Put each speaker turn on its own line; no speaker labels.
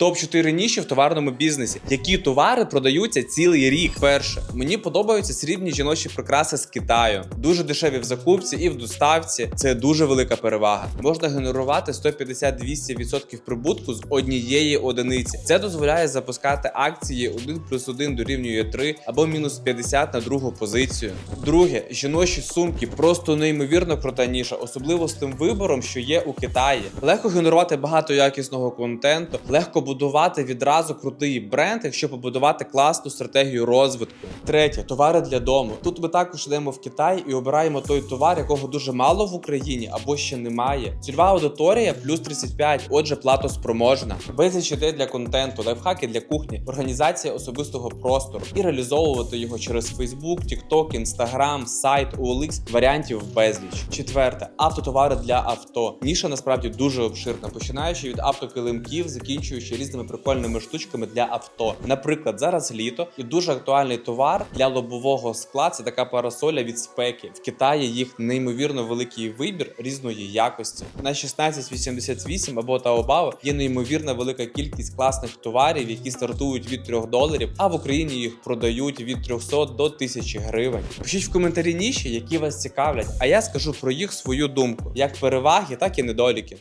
Топ 4 ніші в товарному бізнесі. Які товари продаються цілий рік? Перше, мені подобаються срібні жіночі прикраси з Китаю. Дуже дешеві в закупці і в доставці. Це дуже велика перевага. Можна генерувати 150-200% прибутку з однієї одиниці. Це дозволяє запускати акції 1 плюс 1 дорівнює 3 або мінус 50 на другу позицію. Друге, жіночі сумки просто неймовірно крута ніша, особливо з тим вибором, що є у Китаї. Легко генерувати багато якісного контенту, легко будувати відразу крутий бренд, якщо побудувати класну стратегію розвитку. Третє товари для дому. Тут ми також йдемо в Китай і обираємо той товар, якого дуже мало в Україні або ще немає. Цільова аудиторія плюс 35, отже, платоспроможна. Безліч ідей для контенту, лайфхаки для кухні, організація особистого простору і реалізовувати його через Facebook, TikTok, Instagram, сайт, OLX, варіантів безліч. Четверте автотовари для авто. Ніша насправді дуже обширна, починаючи від автокилимків, закінчуючи різними прикольними штучками для авто. Наприклад, зараз літо і дуже актуальний товар для лобового скла. Це така парасоля від спеки. В Китаї їх неймовірно великий вибір різної якості. На 1688 або Taobao є неймовірна велика кількість класних товарів, які стартують від 3 доларів, а в Україні їх продають від 300 до 1000 гривень. Пишіть в коментарі ніші, які вас цікавлять, а я скажу про їх свою думку, як переваги, так і недоліки.